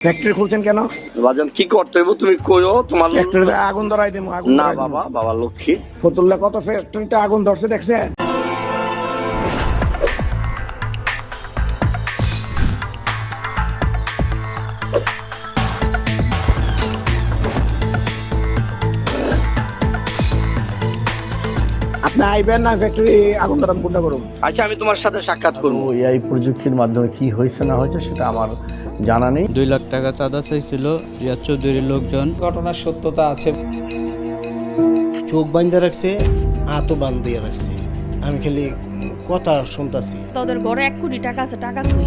Factory খুলছেন কেন? বাজান কি করতে হইব তুমি কইও তোমার ফ্যাক্টরিতে আগুন ধরাই দেবো আগুন না বাবা বাবা লক্ষ্মী। ফতুল্লা কত ফ্যাক্টরিতে আগুন ধরছে দেখছেন? আপনি আইবেন না ফ্যাক্টরি আগুন ধরান কোনটা করুন। আচ্ছা আমি তোমার সাথে সাক্ষাৎ করব। এআই প্রযুক্তির মাধ্যমে কি হয়েছে না হয়েছে সেটা আমার জানা নেই। দুই লাখ টাকা চাঁদা চাইছিল রিয়াজ চৌধুরীর লোকজন। ঘটনার সত্যতা আছে। চোখ বান্ধা রাখছে আতো বান্ধিয়ে রাখছে। আমি খালি কথা শুনতাছি। তাদের ঘরে এক কোটি টাকা আছে টাকা কই?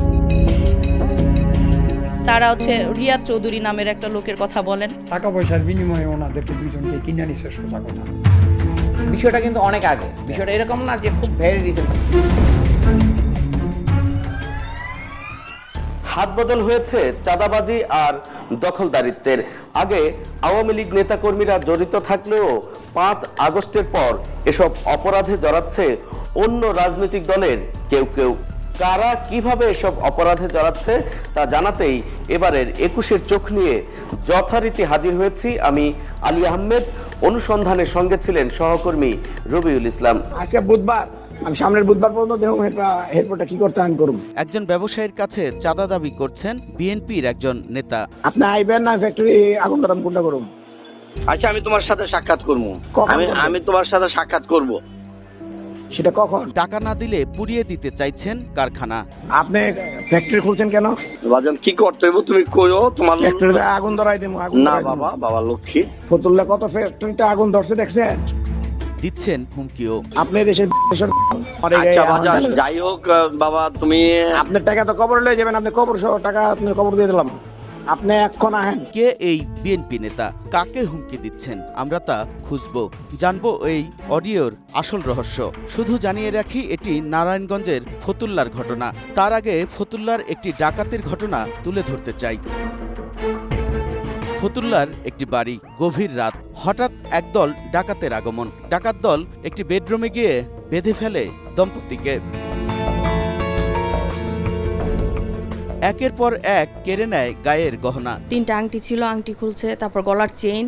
তারা হচ্ছে রিয়াদ চৌধুরী নামের একটা লোকের কথা বলেন। টাকা পয়সার বিনিময়ে ওনাদেরকে দুজনকে কিনে নিছে সোজা কথা। বিষয়টা কিন্তু অনেক আগে। বিষয়টা এরকম না যে খুব ভেরি রিসেন্ট হাত বদল হয়েছে চাঁদাবাজি আর দখলদারিত্বের। আগে আওয়ামী লীগ নেতাকর্মীরা জড়িত থাকলেও পাঁচ আগস্টের পর এসব অপরাধে জড়াচ্ছে অন্য রাজনৈতিক দলের কেউ কেউ। কারা কীভাবে এসব অপরাধে জড়াচ্ছে তা জানাতেই এবারের একুশের চোখ নিয়ে যথারীতি হাজির হয়েছি আমি আলী আহমেদ। অনুসন্ধানের সঙ্গে ছিলেন সহকর্মী রবিউল ইসলাম। আজকে বুধবার আমি সামনের বুধবার পর্যন্ত দেখুন এয়ারপোর্টটা কি করতে আমি করুন একজন ব্যবসায়ীর কাছে চাঁদা দাবি করছেন বিএনপির একজন নেতা। আপনি আইবেন না ফ্যাক্টরি আগুন ধরান কোনটা করুন আচ্ছা আমি তোমার সাথে সাক্ষাৎ করব। আমি আমি তোমার সাথে সাক্ষাৎ করব। সেটা কখন? টাকা না দিলে পুড়িয়ে দিতে চাইছেন কারখানা। আপনি ফ্যাক্টরি খুলছেন কেন? বাজান কি করতে হইব তুমি কইও তোমার ফ্যাক্টরিতে আগুন ধরাই দেবো না বাবা বাবা লক্ষ্মী। ফতুল্লা কত ফ্যাক্টরিতে আগুন ধরছে দেখছেন? দিচ্ছেন হুমকিও। আপনি দেশের আচ্ছা যাই হোক বাবা তুমি আপনার টাকা তো কবর লয়ে যাবেন আপনি কবর সহ টাকা আপনি কবর দিয়ে দিলাম। আপনি এক্ষণ আহেন। কে এই বিএনপি নেতা? কাকে হুমকি দিচ্ছেন? আমরা তা খুঁজব। জানব এই অডিওর আসল রহস্য। শুধু জানিয়ে রাখি এটি নারায়ণগঞ্জের ফতুল্লার ঘটনা। তার আগে ফতুল্লার একটি ডাকাতির ঘটনা তুলে ধরতে চাই। ফতুল্লার একটি বাড়ি গভীর রাত। হঠাৎ একদল ডাকাতের আগমন। ডাকাত দল একটি বেডরুমে গিয়ে বেঁধে ফেলে দম্পতিকে। একের পর এক কেড়ে নেয় গায়ের গহনা। তিনটা আংটি ছিল, আংটি খুলছে, তারপর গলার চেইন,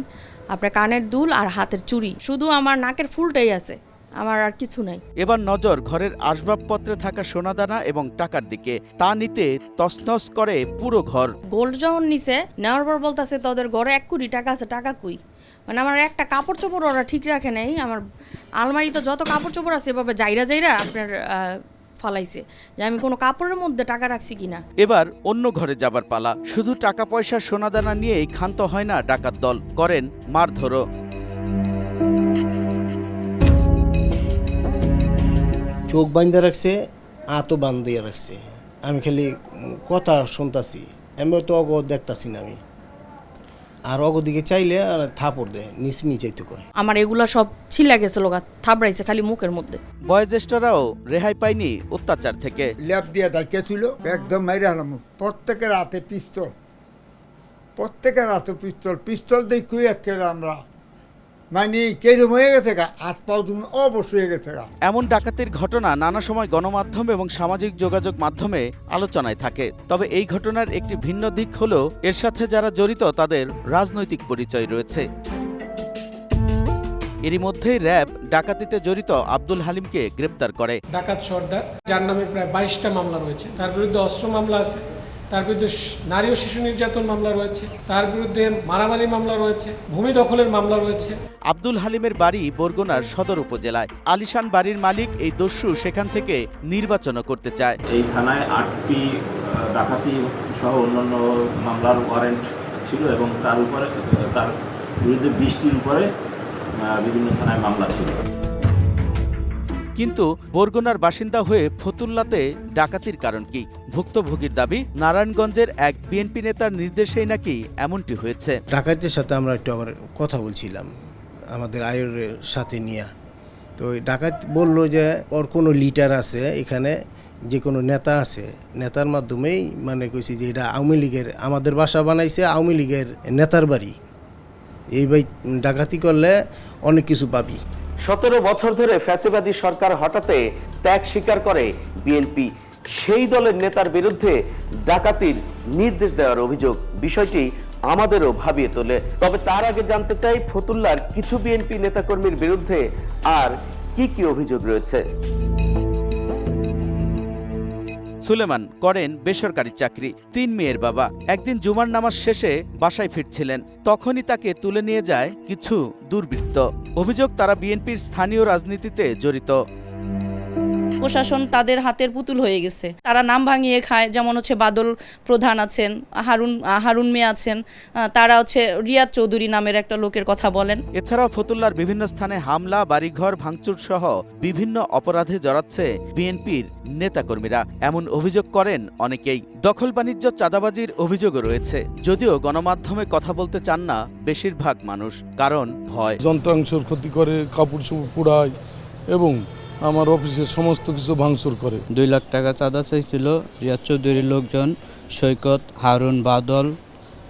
আপনার কানের দুল আর হাতের চুড়ি। শুধু আমার নাকের ফুলটাই আছে। আমার আর কিছু নাই। এবার নজর ঘরের আসবাবপত্রে থাকা সোনাদানা এবং টাকার দিকে। তা নিতে তছনছ করে পুরো ঘর। গোল্ড যখন নিছে নেওয়ার পর বলতেছে তোদের ঘরে এক কোটি টাকা আছে টাকা কই? মানে আমার একটা কাপড় চোপড় ওরা ঠিক রাখে নাই। আমার আলমারিতে যত কাপড় চোপড় আছে এভাবে জাইরা জাইরা আপনার ফালাইছে যে আমি কোনো কাপড়ের মধ্যে টাকা রাখছি কিনা। এবার অন্য ঘরে যাবার পালা। শুধু টাকা পয়সা সোনাদানা নিয়েই ক্ষান্ত হয় না ডাকাত দল করেন মারধরও। চোখ বান্ধা রাখছে আতো বান্ধিয়ে রাখছে। আমি খালি কথা শুনতাছি আমি তো অগ দেখতাছি না আমি। আর অগ দিকে চাইলে আর থাপড় দেয় নিসমি চাইতে কয়। আমার এগুলা সব ছিলা গেছে লোকা থাপড়াইছে খালি মুখের মধ্যে। বয়োজ্যেষ্ঠরাও রেহাই পায়নি অত্যাচার থেকে। ল্যাব দিয়ে ডাকিয়ে ছিল একদম মাইরে হলাম। প্রত্যেকের হাতে পিস্তল। প্রত্যেকের হাতে পিস্তল পিস্তল দেখুই একেবারে আমরা? মানে কেরম হয়ে গেছে গা হাত পাও তুমি অবশ্য হয়ে গেছে গা। এমন ডাকাতির ঘটনা নানা সময় গণমাধ্যম এবং সামাজিক যোগাযোগ মাধ্যমে আলোচনায় থাকে। তবে এই ঘটনার একটি ভিন্ন দিক হলো এর সাথে যারা জড়িত তাদের রাজনৈতিক পরিচয় রয়েছে। এরই মধ্যেই র্যাব ডাকাতিতে জড়িত আব্দুল হালিমকে গ্রেপ্তার করে। ডাকাত সর্দার যার নামে প্রায় বাইশটা মামলা রয়েছে। তার বিরুদ্ধে অস্ত্র মামলা আছে। তার বিরুদ্ধে নারী ও শিশু নির্যাতন মামলা রয়েছে। তার বিরুদ্ধে মারামারি মামলা রয়েছে ভূমি দখলের মামলা রয়েছে। আব্দুল হালিমের বাড়ি বরগুনার সদর উপজেলায়। আলিশান বাড়ির মালিক এই দস্যু সেখান থেকে নির্বাচনও করতে চায়। এই থানায় আটটি ডাকাতি সহ অন্যান্য মামলার ওয়ারেন্ট ছিল এবং তার উপরে তার বিরুদ্ধে বৃষ্টির উপরে বিভিন্ন থানায় মামলা ছিল। কিন্তু বরগুনার বাসিন্দা হয়ে ফতুল্লাতে ডাকাতির কারণ কি? ভুক্তভোগীর দাবি, নারায়ণগঞ্জের এক বিএনপি নেতার নির্দেশেই নাকি এমনটি হয়েছে। ডাকাতের সাথে আমরা একটু আবার কথা বলছিলাম, আমাদের আয়ের সাথে নিয়ে। তো ডাকাত বলল যে, ওর কোনো লিডার আছে এখানে, যে কোনো নেতা আছে? নেতার মাধ্যমেই মানে কইছি যে, এটা আওয়ামী লীগের, আমাদের বাসা বানাইছে আওয়ামী লীগের নেতার বাড়ি। এই ডাকাতি করলে অনেক কিছু পাবি। সতেরো বছর ধরে ফ্যাসিবাদী সরকার হঠাতে ত্যাগ স্বীকার করে বিএনপি। সেই দলের নেতার বিরুদ্ধে ডাকাতির নির্দেশ দেওয়ার অভিযোগ বিষয়টি আমাদেরও ভাবিয়ে তোলে। তবে তার আগে জানতে চাই, ফতুল্লার কিছু বিএনপি নেতাকর্মীর বিরুদ্ধে আর কি কি অভিযোগ রয়েছে? সুলেমান করেন বেসরকারি চাকরি। তিন মেয়ের বাবা। একদিন জুমার নামাজ শেষে বাসায় ফিরছিলেন। তখনই তাকে তুলে নিয়ে যায় কিছু দুর্বৃত্ত। অভিযোগ, তারা বিএনপির স্থানীয় রাজনীতিতে জড়িত। প্রশাসন তাদের হাতের পুতুল হয়ে গেছে। তারা নাম ভাঙিয়ে খায় যেমন হচ্ছে বাদল প্রধান আছেন হারুন হারুন মেয়ে আছেন তারা হচ্ছে রিয়াদ চৌধুরী নামের একটা লোকের কথা বলেন। এছাড়াও ফতুল্লার বিভিন্ন স্থানে হামলা বাড়িঘর ভাঙচুর সহ বিভিন্ন অপরাধে জড়াচ্ছে বিএনপির নেতাকর্মীরা। এমন অভিযোগ করেন অনেকেই। দখল বাণিজ্য চাঁদাবাজির অভিযোগও রয়েছে। যদিও গণমাধ্যমে কথা বলতে চান না বেশিরভাগ মানুষ কারণ ভয়। যন্ত্রাংশের ক্ষতি করে কাপড় চোপড় পোড়ায় এবং আমার অফিসে সমস্ত কিছু ভাঙচুর করে। দুই লাখ টাকা চাঁদা চাইছিল। রিয়াজ চৌধুরীর লোকজন সৈকত হারুন বাদল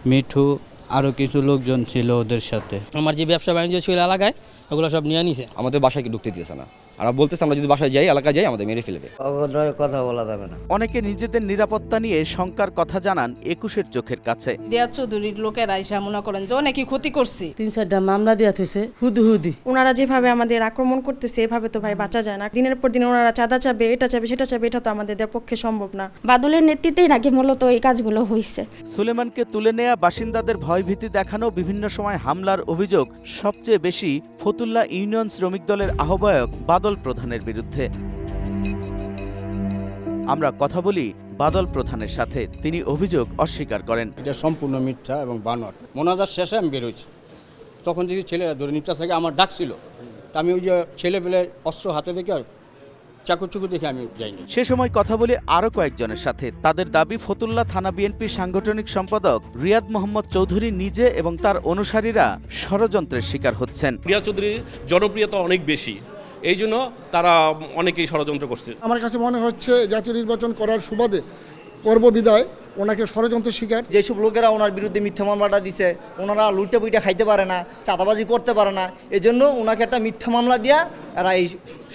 মিঠু আরও কিছু লোকজন ছিল ওদের সাথে। আমার যে ব্যবসা বাণিজ্য ছিল এলাকায় ওগুলো সব নিয়ে নিছে। আমাদের বাসায় কি ঢুকতে দিয়েছে না? আর বলতেছে আমরা যদি বাসায় যাই এলাকায় যাই আমাদের মেরে ফেলবে কথা বলা যাবে না। অনেকে নিজেদের নিরাপত্তা নিয়ে শঙ্কার কথা জানান একুশের চোখের কাছে। রিয়াজ চৌধুরীর লোকেরা এসে মনে করেন যে অনেকে ক্ষতি করছি। তিন চারটা মামলা দেওয়া হয়েছে হুদি হুদি। ওনারা যেভাবে আমাদের আক্রমণ করতেছে এভাবে তো ভাই বাঁচা যায় না। দিনের পর দিন ওনারা চাঁদা চাবে এটা চাবে সেটা চাবে এটা তো আমাদের পক্ষে সম্ভব না। বাদলের নেতৃত্বেই নাকি মূলত এই কাজগুলো হয়েছে সুলেমানকে তুলে নেয়া বাসিন্দাদের ভয়ভীতি দেখানো বিভিন্ন সময় হামলার অভিযোগ। সবচেয়ে বেশি ফতুল্লা ইউনিয়ন শ্রমিক দলের আহ্বায়ক বাদল প্রধানের বিরুদ্ধে। আমরা কথা বলি বাদল প্রধানের সাথে। তিনি অভিযোগ অস্বীকার করেন। এটা সম্পূর্ণ মিথ্যা এবং বানর। মোনাজার শেষে আমি বেরোইছি তখন যদি ছেলেরা ধরে নিতে থাকে আমার ডাক ছিল। তা আমি ওই যে ছেলে পেলে অস্ত্র হাতে দেখে চাকু চুকু দেখে আমি যাইনি। সে সময় কথা বলি আরও কয়েকজনের সাথে। তাদের দাবি ফতুল্লা থানা বিএনপির সাংগঠনিক সম্পাদক রিয়াদ মোহাম্মদ চৌধুরী নিজে এবং তার অনুসারীরা ষড়যন্ত্রের শিকার হচ্ছেন। রিয়া চৌধুরীর জনপ্রিয়তা অনেক বেশি। এই জন্য তারা অনেকেই ষড়যন্ত্র করছে। আমার কাছে মনে হচ্ছে জাতীয় নির্বাচন করার সুবাদে পর্ব বিদায় ওনাকে ষড়যন্ত্রের শিকার। যেসব লোকেরা ওনার বিরুদ্ধে মিথ্যা মামলাটা দিছে ওনারা লুইটা পুইটা খাইতে পারে না চাঁদাবাজি করতে পারে না এজন্য ওনাকে একটা মিথ্যা মামলা দিয়া এরা এই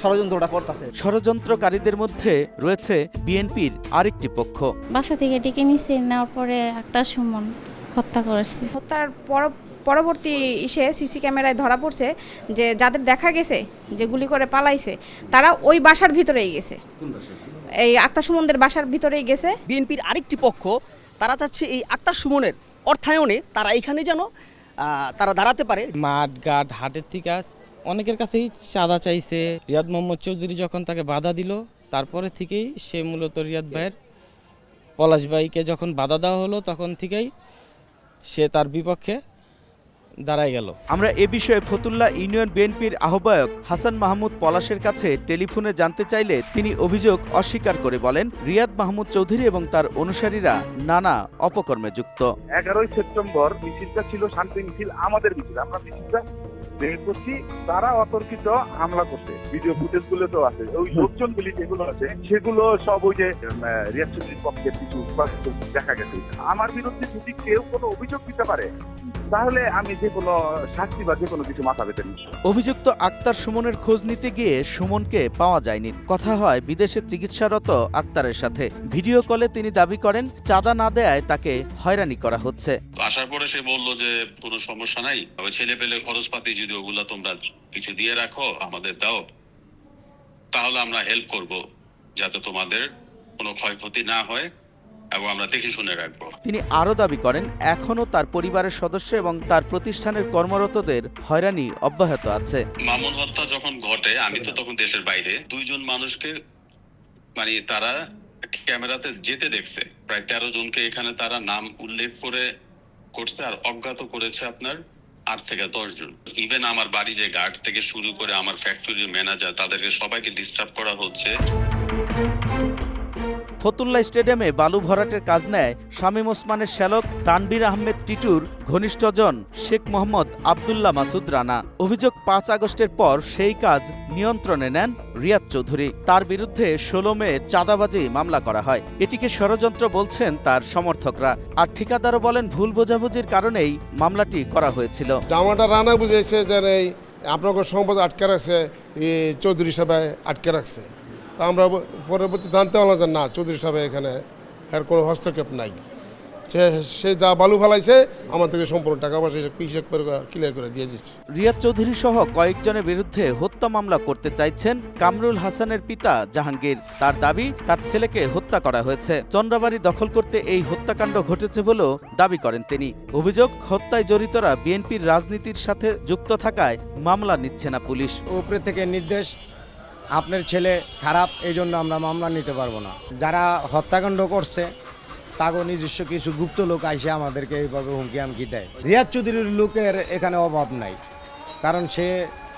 ষড়যন্ত্রটা করতেছে। ষড়যন্ত্রকারীদের মধ্যে রয়েছে বিএনপির আরেকটি পক্ষ। বাসা থেকে ডেকে নিছে নেওয়ার পরে একটা সুমন হত্যা করেছে। হত্যার পর পরবর্তী ইসে সিসি ক্যামেরায় ধরা পড়ছে যে যাদের দেখা গেছে যে গুলি করে পালাইছে তারা ওই বাসার ভিতরেই গেছে। এই আক্তার সুমনদের বাসার ভিতরেই গেছে। বিএনপির আরেকটি পক্ষ তারা চাচ্ছে এই আক্তার সুমনের অর্থায়নে তারা এখানে যেন তারা দাঁড়াতে পারে। মাঠ ঘাট হাটের থেকে অনেকের কাছেই চাঁদা চাইছে। রিয়াদ মোহাম্মদ চৌধুরী যখন তাকে বাধা দিল তারপরে থেকেই সে মূলত রিয়াদ ভাইয়ের পলাশ ভাইকে যখন বাধা দেওয়া হলো তখন থেকেই সে তার বিপক্ষে দাঁড়ায় গেল। আমরা এ বিষয়ে ফতুল্লা ইউনিয়ন বিএনপির আহ্বায়ক হাসান মাহমুদ পলাশের কাছে টেলিফোনে জানতে চাইলে তিনি অভিযোগ অস্বীকার করে বলেন রিয়াদ মাহমুদ চৌধুরী এবং তার অনুসারীরা নানা অপকর্মে যুক্ত। এগারোই সেপ্টেম্বর মিছিলটা ছিল শান্তি মিছিল আমাদের মিছিল আমরা মিছিলটা বের করছি তারা অতর্কিত হামলা করছে। ভিডিও ফুটেজগুলো তো আছে ওই লোকজন গুলি যেগুলো আছে সেগুলো সব ওই যে রিয়াজ চৌধুরীর পক্ষে কিছু দেখা গেছে। আমার বিরুদ্ধে যদি কেউ কোনো অভিযোগ দিতে পারে তাহলে আমি যে কোনো শাস্তি বা যে কোনো কিছু মাথা পেতে অভিযুক্ত আক্তার সুমনের খোঁজ নিতে গিয়ে সুমনকে পাওয়া যায়নি। কথা হয় বিদেশে চিকিৎসারত আক্তারের সাথে। ভিডিও কলে তিনি দাবি করেন চাঁদা না দেয়ায় তাকে হয়রানি করা হচ্ছে। আসার পরে সে বলল যে কোনো সমস্যা নাই। ওই ছেলে পেলে খরচপাতি যদি ওগুলা তোমরা কিছু দিয়ে রাখো আমাদের দাও। তাহলে আমরা হেল্প করব যাতে তোমাদের কোনো ক্ষয়ক্ষতি না হয়। এবং আমরা দেখে শুনে রাখব। তিনি আরও দাবি করেন এখনও তার পরিবারের সদস্য এবং তার প্রতিষ্ঠানের কর্মরতদের হয়রানি অব্যাহত আছে। মামুন হত্যা যখন ঘটে আমি তো তখন দেশের বাইরে দুইজন মানুষকে মানে তারা ক্যামেরাতে যেতে দেখছে। প্রায় তেরো জনকে এখানে তারা নাম উল্লেখ করে করছে আর অজ্ঞাত করেছে আপনার আট থেকে দশ জন। ইভেন আমার বাড়ি যে গার্ড থেকে শুরু করে আমার ফ্যাক্টরির ম্যানেজার তাদেরকে সবাইকে ডিস্টার্ব করা হচ্ছে। ফতুল্লা স্টেডিয়ামে বালু ভরাটের কাজ নেয় শামীম ওসমানের শ্যালক তানবির আহমেদ টিটুর ঘনিষ্ঠজন শেখ মোহাম্মদ আবদুল্লাহ মাসুদ রানা। অভিযোগ, পাঁচ আগস্টের পর সেই কাজ নিয়ন্ত্রণে নেন রিয়াদ চৌধুরী। তার বিরুদ্ধে ষোলো মে চাঁদাবাজি মামলা করা হয়। এটিকে ষড়যন্ত্র বলছেন তার সমর্থকরা। আর ঠিকাদারও বলেন, ভুল বোঝাবুঝির কারণেই মামলাটি করা হয়েছিল। জামাটা রানা বুঝেছে যে আপনাকে সম্পদ আটকে রাখছে চৌধুরী সবাই আটকে রাখছে। তা আমরা পরবর্তী জানতে পারলাম যে না চৌধুরী সাহেব এখানে এর কোনো হস্তক্ষেপ নাই। সে সে যা বালু ফেলাইছে আমাদেরকে সম্পূর্ণ টাকা পয়সা হিসেব করে ক্লিয়ার করে দিয়ে দিচ্ছে রিয়াদ চৌধুরী সহ কয়েকজনের বিরুদ্ধে হত্যা মামলা করতে চাইছেন কামরুল হাসানের পিতা জাহাঙ্গীর। তার দাবি তার ছেলেকে হত্যা করা হয়েছে। চন্দ্রাবাড়ি দখল করতে এই হত্যাকাণ্ড ঘটেছে বলেও দাবি করেন তিনি। অভিযোগ হত্যায় জড়িতরা বিএনপির রাজনীতির সাথে যুক্ত থাকায় মামলা নিচ্ছে না পুলিশ। উপরে থেকে নির্দেশ আপনার ছেলে খারাপ এই জন্য আমরা মামলা নিতে পারব না। যারা হত্যাকাণ্ড করছে তাগো নিজস্ব কিছু গুপ্ত লোক আইসে আমাদেরকে এইভাবে হুমকি আমকি দেয়। রিয়াজ চৌধুরীর লোকের এখানে অভাব নাই কারণ সে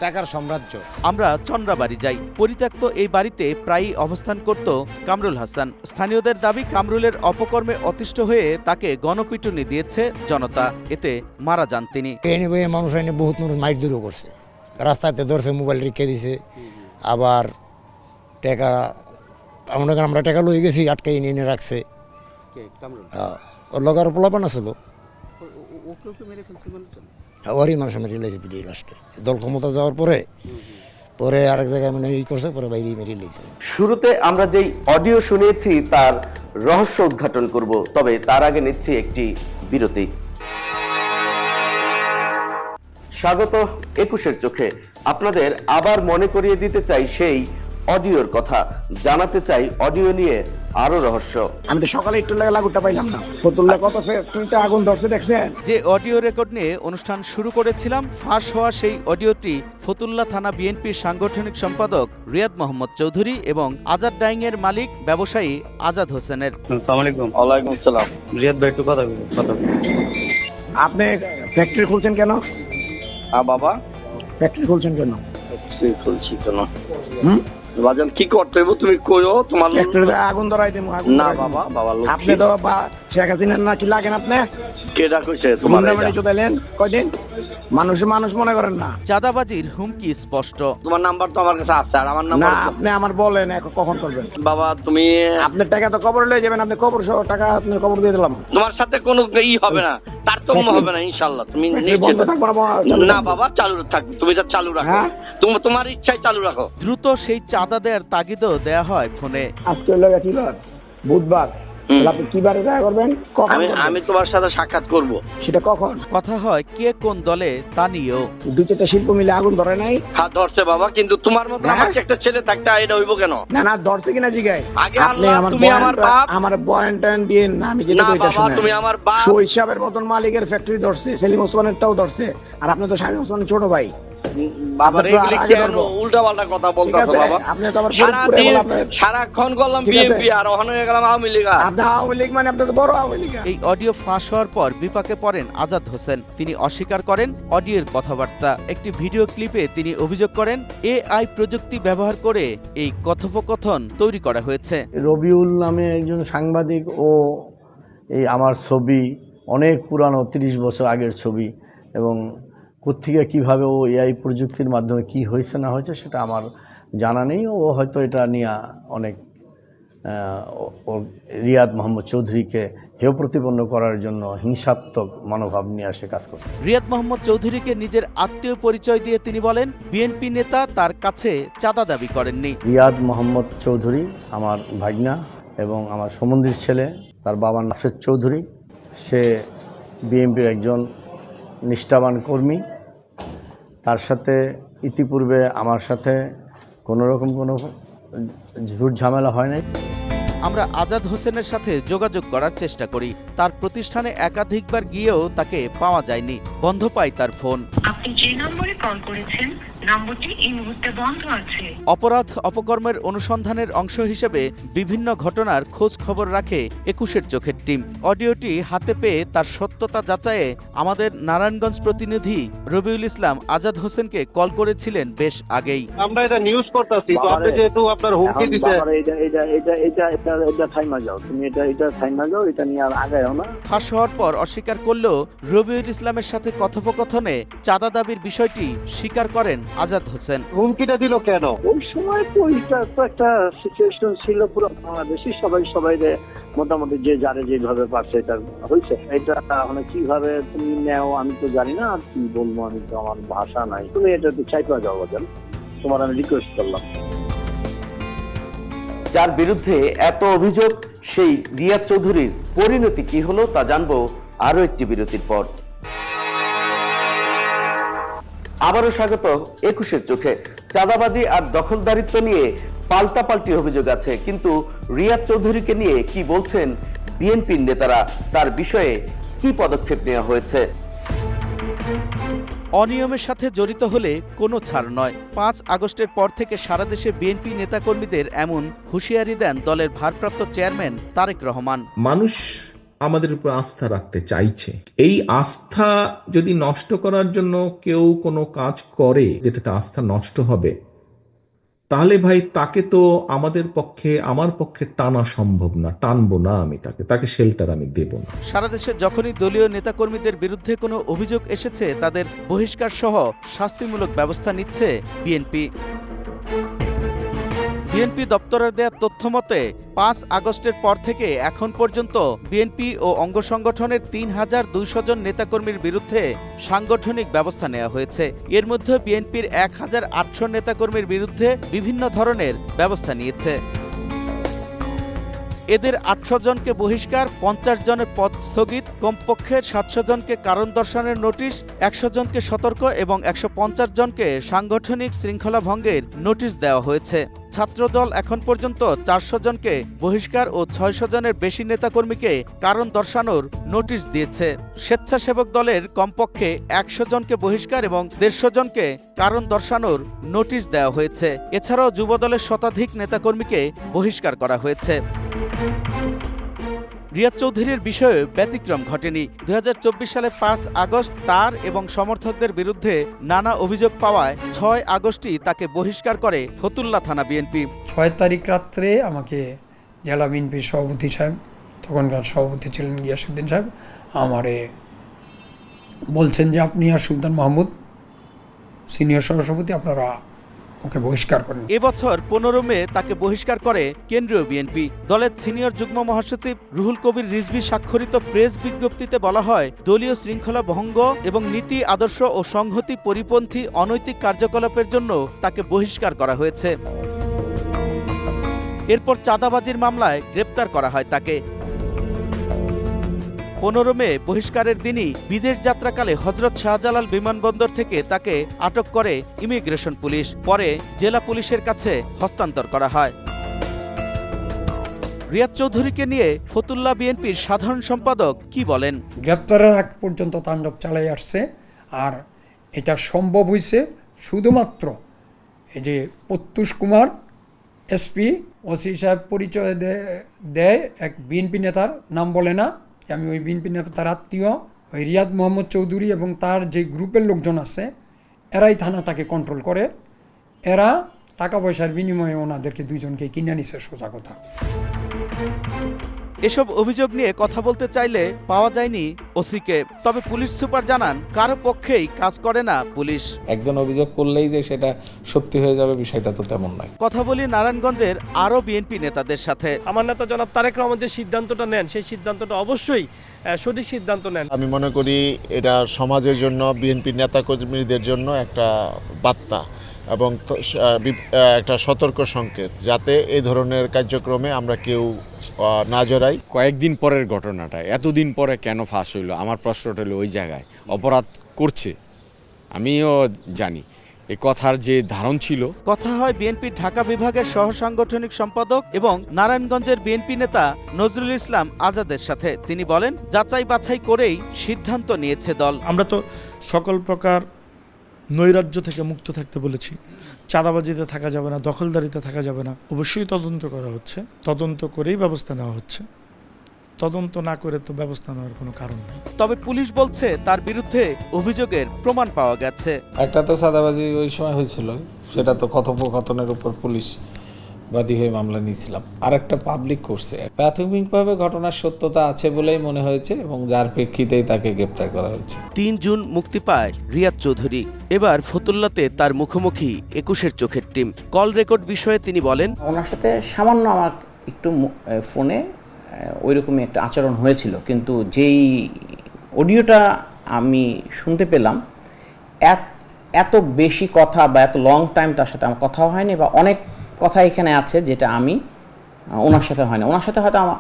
টাকার সাম্রাজ্য। আমরা চন্দ্রাবাড়ি যাই। পরিত্যক্ত এই বাড়িতে প্রায়ই অবস্থান করত কামরুল হাসান। স্থানীয়দের দাবি কামরুলের অপকর্মে অতিষ্ঠ হয়ে তাকে গণপিটুনি দিয়েছে জনতা। এতে মারা যান তিনি। মানুষ এনে বহুত মানুষ মাইর দূরও করছে। রাস্তাতে ধরছে মোবাইল রেখে দিছে। আবার টাকা আমরা আমরা টাকা লই গেছি আটকে এনে এনে রাখছে। হ্যাঁ, ওর লগার পোলাপান ছিল ওরই মানুষ মেরে লাইছে পিডিয়ে লাস্টে দল ক্ষমতা যাওয়ার পরে পরে আরেক জায়গায় মানে ই করছে পরে বাইরে মেরে লাইছে। শুরুতে আমরা যেই অডিও শুনিয়েছি তার রহস্য উদ্ঘাটন করব তবে তার আগে নিচ্ছি একটি বিরতি। স্বাগত একুশের চোখে। আপনাদের আবার মনে করিয়ে দিতে চাই সেই অডিওর কথা। জানাতে চাই অডিও নিয়ে আরও রহস্য। আমি তো সকালে একটু লাগে লাগুটা পাইলাম না। ফতুল্লা কত ফ্যাক্টরিতে আগুন ধরছে দেখছেন? যে অডিও রেকর্ড নিয়ে অনুষ্ঠান শুরু করেছিলাম ফাঁস হওয়া সেই অডিওটি ফতুল্লা থানা বিএনপির সাংগঠনিক সম্পাদক রিয়াদ মোহাম্মদ চৌধুরী এবং আজাদ ডাইং এর মালিক ব্যবসায়ী আজাদ হোসেনের। আসসালামু আলাইকুম। ওয়ালাইকুম আসসালাম। রিয়াদ ভাই একটু কথা কথা আপনি ফ্যাক্টরি খুলছেন কেন? আর বাবা? ফ্যাক্টরি খুলছেন কেন? খুলছি কেন? হুম? বাজান কি করতে হবে তুমি কইও? তোমার আগুন ধরাই দেবো না বাবা বাবা আপনি তো শেখ হাসিনার নাকি লাগেন আপনি? কেডা কইছে তোমার গুন্ডামারি কয়দিন? মানুষ মানুষ মনে করেন না। চাঁদাবাজির হুমকি স্পষ্ট। তোমার নাম্বার তো আমার কাছে আছে আর আমার না আপনি আমার বলেন এখন কখন করবেন? বাবা তুমি আপনার টাকা তো কবর লয়ে যাবেন আপনি কবর সহ টাকা আপনি কবর দিয়ে দিলাম। তোমার সাথে কোনো ই হবে না তারতম্য হবে না ইনশাল্লাহ তুমি ফ্যাক্টরি নিশ্চিত বন্ধ থাকব না, চালু বাবা চালু থাক তুমি যা চালু রাখো। হ্যাঁ? তুমি তোমার ইচ্ছাই চালু রাখো। দ্রুত সেই চাঁদা দেওয়ার তাগিদও দেয়া হয় ফোনে। আজকে বুধবার। আপনি কি বারে দেখা করবেন আমি আমি তোমার সাথে সাক্ষাৎ করব। সেটা কখন? কথা হয় কে কোন দলে তা নিয়েও। চারটা শিল্প মিলে আগুন ধরে নাই। হাত ধরছে বাবা কিন্তু তোমার মতো হ্যাঁ? আমার একটা ছেলে থাকতে এটা হইব কেন? না না ধরছে কিনা জিগায়? আগে আপনি আমার তুমি আমার বাপ। আমার বয়ান দিয়ে না আমি যেটা কইতা তুমি আমার বাপ। শৈশবের মতন মালিকের ফ্যাক্টরি ধরছে সেলিম ওসমানেরটাও ধরছে। আর আপনি তো শাহিন ওসমানের ছোট ভাই। কথা বাবা? সারাক্ষণ করলাম বিএনপি আর হয়ে গেলাম আওয়ামী লীগ আপনি আওয়ামী লীগ মানে আপনি তো বড় আওয়ামী লীগ। এই অডিও ফাঁস হওয়ার পর বিপাকে পড়েন আজাদ হোসেন। তিনি অস্বীকার করেন অডিওর কথাবার্তা। একটি ভিডিও ক্লিপে তিনি অভিযোগ করেন এআই প্রযুক্তি ব্যবহার করে এই কথোপকথন তৈরি করা হয়েছে। রবিউল নামে একজন সাংবাদিক ও এই আমার ছবি অনেক পুরানো তিরিশ বছর আগের ছবি এবং কোত্থেকে কীভাবে ও এআই প্রযুক্তির মাধ্যমে কি হয়েছে না হয়েছে সেটা আমার জানা নেই। ও হয়তো এটা নিয়ে অনেক রিয়াদ মোহাম্মদ চৌধুরীকে হেয় প্রতিপন্ন করার জন্য হিংসাত্মক মনোভাব নিয়ে আসে কাজ করছে। রিয়াদ মোহাম্মদ চৌধুরীকে নিজের আত্মীয় পরিচয় দিয়ে তিনি বলেন বিএনপি নেতা তার কাছে চাঁদা দাবি করেননি। রিয়াদ মোহাম্মদ চৌধুরী আমার ভাগনা এবং আমার সমন্দির ছেলে তার বাবা নাসির চৌধুরী। সে বিএনপির একজন নিষ্ঠাবান কর্মী। তার সাথে ইতিপূর্বে আমার সাথে কোনো রকম কোনো ঝুট ঝামেলা হয় নাই। আমরা আজাদ হোসেনের সাথে যোগাযোগ করার চেষ্টা করি। তার প্রতিষ্ঠানে একাধিকবার গিয়েও তাকে পাওয়া যায়নি। বন্ধ পায় তার ফোন। আপনি যে নম্বরে কল করেছেন নম্বরটি এই মুহূর্তে বন্ধ আছে। অপরাধ অপকর্মের অনুসন্ধানের অংশ হিসেবে বিভিন্ন ঘটনার খোঁজ খবর রাখে একুশের চোখের টিম। অডিওটি হাতে পেয়ে তার সত্যতা যাচাইয়ে আমাদের নারায়ণগঞ্জ প্রতিনিধি রবিউল ইসলাম আজাদ হোসেনকে কল করেছিলেন বেশ আগেই। আমরা এটা নিউজ করতেছি তো আপনি যেহেতু আপনার এটা এটা এটা এটা এটা থাইমা যাও। তুমি এটা এটা থাইমা যাও এটা নিয়ে আর আগায়ও না। ফাঁস হওয়ার পর অস্বীকার করলেও রবিউল ইসলামের সাথে কথোপকথনে চাঁদা দাবির বিষয়টি স্বীকার করেন আজাদ হোসেন। হুমকিটা দিল কেন? ওই সময় তো এটা তো একটা সিচুয়েশন ছিল পুরো বাংলাদেশে সবাই সবাই মোটামুটি যে যারে যেভাবে পারছে এটা হয়েছে। এটা মানে কীভাবে তুমি নেও আমি তো জানি না আর কি বলব আমি তো আমার ভাষা নাই। তুমি এটা তো চাইপা যাও বাজান তোমার আমি রিকোয়েস্ট করলাম। যার বিরুদ্ধে এত অভিযোগ, সেই রিয়াদ চৌধুরীর পরিণতি কি হলো তা জানব আরও একটি বিরতির পর। আবারও স্বাগত একুশের চোখে। চাঁদাবাজি আর দখলদারিত্ব নিয়ে পাল্টাপাল্টি অভিযোগ আছে, কিন্তু রিয়াদ চৌধুরীকে নিয়ে কি বলছেন বিএনপির নেতারা, তার বিষয়ে কি পদক্ষেপ নেওয়া হয়েছে? অনিয়মের সাথে জড়িত হলে কোনো ছাড় নয়। পাঁচ আগস্টের পর থেকে সারা দেশে বিএনপি নেতাকর্মীদের এমন হুঁশিয়ারি দেন দলের ভারপ্রাপ্ত চেয়ারম্যান তারেক রহমান। মানুষ আমাদের উপর আস্থা রাখতে চাইছে। এই আস্থা যদি নষ্ট করার জন্য কেউ কোনো কাজ করে, যেটাতে আস্থা নষ্ট হবে তাহলে ভাই, তাকে তো আমাদের পক্ষে, আমার পক্ষে টানা সম্ভব না। টানবো না আমি তাকে। তাকে শেল্টার আমি দেব না। সারা দেশে যখনই দলীয় নেতাকর্মীদের বিরুদ্ধে কোনো অভিযোগ এসেছে, তাদের বহিষ্কার সহ শাস্তিমূলক ব্যবস্থা নিচ্ছে বিএনপি। বিএনপি দপ্তরের দেয়া তথ্য মতে পাঁচ আগস্টের পর থেকে এখন পর্যন্ত বিএনপি ও অঙ্গ সংগঠনের তিন হাজার দুইশো জন নেতাকর্মীর বিরুদ্ধে সাংগঠনিক ব্যবস্থা নেওয়া হয়েছে। এর মধ্যে বিএনপির এক হাজার আটশো নেতাকর্মীর বিরুদ্ধে বিভিন্ন ধরনের ব্যবস্থা নিয়েছে। এদের আটশো জনকে বহিষ্কার, পঞ্চাশ জনের পদ স্থগিত, কমপক্ষে সাতশো জনকে কারণ দর্শানোর নোটিশ, একশো জনকে সতর্ক এবং একশো পঞ্চাশ জনকে সাংগঠনিক শৃঙ্খলা ভঙ্গের নোটিশ দেওয়া হয়েছে। ছাত্রদল এখন পর্যন্ত চারশো জনকে বহিষ্কার ও ছয়শো জনের বেশি নেতাকর্মীকে কারণ দর্শানোর নোটিশ দিয়েছে। স্বেচ্ছাসেবক দলের কমপক্ষে একশো জনকে বহিষ্কার এবং দেড়শো জনকে কারণ দর্শানোর নোটিশ দেওয়া হয়েছে। এছাড়াও যুবদলের শতাধিক নেতাকর্মীকে বহিষ্কার করা হয়েছে। রিয়াদ চৌধুরীর বিষয়ে ব্যতিক্রম ঘটেনি। দু হাজার চব্বিশ সালে পাঁচ আগস্ট তার এবং সমর্থকদের বিরুদ্ধে নানা অভিযোগ পাওয়ায় ছয় আগস্টই তাকে বহিষ্কার করে ফতুল্লা থানা বিএনপি। ছয় তারিখ রাত্রে আমাকে জেলা বিএনপির সভাপতি সাহেব, তখনকার সভাপতি ছিলেন গিয়াসুদ্দিন সাহেব, আমারে বলছেন যে, আপনি আর সুলতান মাহমুদ সিনিয়র সহসভাপতি, আপনারা ওকে বহিষ্কার করেন। এবছর পনেরো মে তাকে বহিষ্কার করে কেন্দ্রীয় বিএনপি। দলের সিনিয়র যুগ্ম মহাসচিব রুহুল কবির রিজভি স্বাক্ষরিত প্রেস বিজ্ঞপ্তিতে বলা হয়, দলীয় শৃঙ্খলা ভঙ্গ এবং নীতি, আদর্শ ও সংহতি পরিপন্থী অনৈতিক কার্যকলাপের জন্য তাকে বহিষ্কার করা হয়েছে। এরপর চাঁদাবাজির মামলায় গ্রেপ্তার করা হয় তাকে। পনেরো মে, বহিষ্কারের দিনই বিদেশ যাত্রাকালে হজরত শাহজালাল বিমানবন্দর থেকে তাকে আটক করে ইমিগ্রেশন পুলিশ। পরে জেলা পুলিশের কাছে হস্তান্তর করা হয়। রিয়াদ চৌধুরীকে নিয়ে ফতুল্লা বিএনপির সাধারণ সম্পাদক কি বলেন? গ্রেপ্তারের আগ পর্যন্ত তাণ্ডব চালাই আসছে আর এটা সম্ভব হয়েছে শুধুমাত্র এই যে প্রত্যুষ কুমার, এসপি, ওসি সাহেব পরিচয় দেয়, এক বিএনপি নেতার নাম বলে না। যে আমি ওই বিএনপি তার আত্মীয়, ওই রিয়াদ মোহাম্মদ চৌধুরী এবং তার যে গ্রুপের লোকজন আছে, এরাই থানা তাকে কন্ট্রোল করে। এরা টাকা পয়সার বিনিময়ে ওনাদেরকে দুইজনকে কিনে নিছে সোজা কথা। এসব অভিযোগ নিয়ে কথা বলতে চাইলে পাওয়া যায়নি ওসিকে। তবে পুলিশ সুপার জানান কারও পক্ষেই কাজ করে না পুলিশ। একজন অভিযোগ করলেই যে সেটা সত্যি হয়ে যাবে বিষয়টা তো তেমন নয়। কথা বলি নারায়ণগঞ্জের আরও বিএনপি নেতাদের সাথে। আমার নেতা জনাব তারেক রহমান যে সিদ্ধান্তটা নেন সেই সিদ্ধান্তটা অবশ্যই আহ, সঠিক সিদ্ধান্ত নেন। আমি মনে করি এটা সমাজের জন্য বিএনপি নেতাকর্মীদের জন্য একটা বার্তা। এবং একটা সতর্ক সংকেত যাতে এই ধরনের কার্যক্রমে আমরা কেউ না জড়াই। কয়েকদিন পরের ঘটনাটা এতদিন পরে কেন ফাঁস হইল? আমার প্রশ্নটা হলো ওই জায়গায়। অপরাধ করছে? আমিও জানি। এই কথার যে ধারণ ছিল। কথা হয় বিএনপির ঢাকা বিভাগের সহ সাংগঠনিক সম্পাদক এবং নারায়ণগঞ্জের বিএনপি নেতা নজরুল ইসলাম আজাদের সাথে। তিনি বলেন যাচাই বাছাই করেই সিদ্ধান্ত নিয়েছে দল। আমরা তো সকল প্রকার নৈরাজ্য থেকে মুক্ত থাকতে বলেছি। চাঁদাবাজিতে থাকা যাবে না দখলদারিতে থাকা যাবে না। অবশ্যই তদন্ত করা হচ্ছে। তদন্ত করেই ব্যবস্থা নেওয়া হচ্ছে। তদন্ত না করে তো ব্যবস্থা নেওয়ার কোনো কারণ নেই। তবে পুলিশ বলছে তার বিরুদ্ধে অভিযোগের প্রমাণ পাওয়া গেছে। একটা তো চাঁদাবাজি ওই সময় হয়েছিল। সেটা তো কথোপকথনের উপর পুলিশ বাদী হয়ে মামলা নিয়েছিলাম। আর একটা পাবলিক করছে প্রাথমিকভাবে ঘটনার সত্যতা আছে বলেই মনে হয়েছে এবং যার প্রেক্ষিতেই তাকে গ্রেপ্তার করা হয়েছে। তিন জুন মুক্তি পায় রিয়াদ চৌধুরী। এবার ফতুল্লাতে তার মুখোমুখি একুশের চোখের টিম। কল রেকর্ড বিষয়ে তিনি বলেন ওনার সাথে সামান্য আমার একটু ফোনে ওই রকমই একটা আচরণ হয়েছিল। কিন্তু যেই অডিওটা আমি শুনতে পেলাম এক এত বেশি কথা বা এত লং টাইম তার সাথে আমার কথা হয়নি বা অনেক কথা এখানে আছে যেটা আমি ওনার সাথে হয় না। ওনার সাথে হয়তো আমার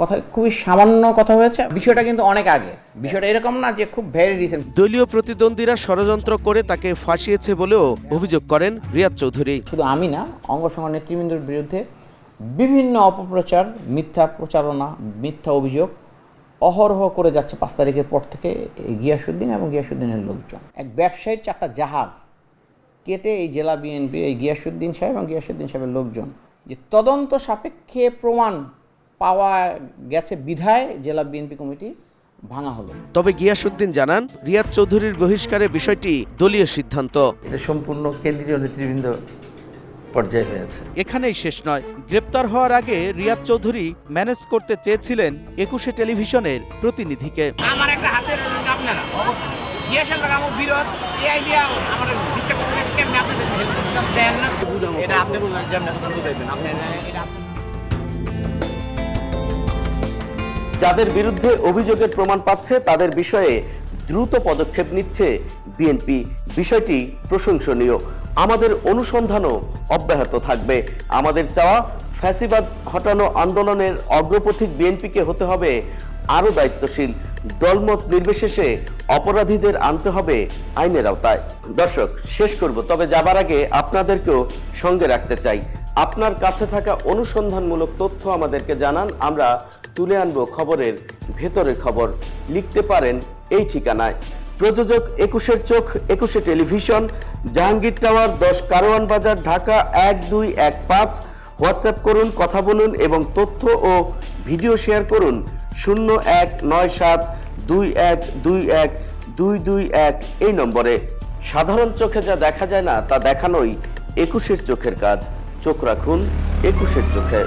কথা খুবই সামান্য কথা হয়েছে। বিষয়টা কিন্তু অনেক আগের। বিষয়টা এরকম না যে খুব ভেরি রিসেন্ট দলীয় প্রতিদ্বন্দ্বীরা ষড়যন্ত্র করে তাকে ফাঁসিয়েছে বলেও অভিযোগ করেন রিয়াদ চৌধুরী। শুধু আমি না অঙ্গ সংগঠন নেতৃবৃন্দের বিরুদ্ধে বিভিন্ন অপপ্রচার মিথ্যা প্রচারণা মিথ্যা অভিযোগ অহরহ করে যাচ্ছে পাঁচ তারিখের পর থেকে গিয়াসুদ্দিন এবং গিয়াসুদ্দিনের লোকজন। এক ব্যবসায়ীর চারটা জাহাজ কেটে এই জেলা বিএনপি এই গিয়াসুদ্দিন সাহেব এবং গিয়াসুদ্দিন সাহেবের লোকজন যে তদন্ত সাপেক্ষে প্রমাণ পাওয়া গেছে বিধায় জেলা বিএনপি কমিটি ভাঙা হলো। তবে গিয়াসুদ্দিন জানান রিয়াদ চৌধুরীর বহিষ্কারের বিষয়টি দলীয় সিদ্ধান্ত। এটা সম্পূর্ণ কেন্দ্রীয় নেতৃবৃন্দ পর্যায়ে হয়েছে। এখানেই শেষ নয়। গ্রেপ্তার হওয়ার আগে রিয়াদ চৌধুরী ম্যানেজ করতে চেয়েছিলেন একুশে টেলিভিশনের প্রতিনিধিকে। আমার একটা হাতের আপনারা। বিরোধ এই আইডিয়া আমার কেমনি আপনাদের দেন না? এটা আপনি যেমন বুঝাইবেন আপনি এটা যাদের বিরুদ্ধে অভিযোগের প্রমাণ পাচ্ছে তাদের বিষয়ে দ্রুত পদক্ষেপ নিচ্ছে বিএনপি। বিষয়টি প্রশংসনীয়। আমাদের অনুসন্ধানও অব্যাহত থাকবে। আমাদের চাওয়া ফ্যাসিবাদ হটানো আন্দোলনের অগ্রপথিক বিএনপিকে হতে হবে আরও দায়িত্বশীল দলমত নির্বিশেষে অপরাধীদের আনতে হবে আইনের আওতায়। দর্শক, শেষ করব, তবে যাবার আগে আপনাদেরকেও সঙ্গে রাখতে চাই। আপনার কাছে থাকা অনুসন্ধানমূলক তথ্য আমাদেরকে জানান, আমরা তুলে আনব খবরের ভেতরের খবর। লিখতে পারেন এই ঠিকানায়। প্রযোজক একুশের চোখ, একুশে টেলিভিশন, জাহাঙ্গীর টাওয়ার, দশ কারওয়ান বাজার, ঢাকা এক দুই এক পাঁচ। হোয়াটসঅ্যাপ করুন, কথা বলুন এবং তথ্য ও ভিডিও শেয়ার করুন। শূন্য এক নয় সাত দুই এক দুই এক দুই দুই এক। এই নম্বরে সাধারণ চোখে যা দেখা যায় না, তা দেখানোই একুশের চোখের কাজ। চোখ রাখুন একুশের চোখে।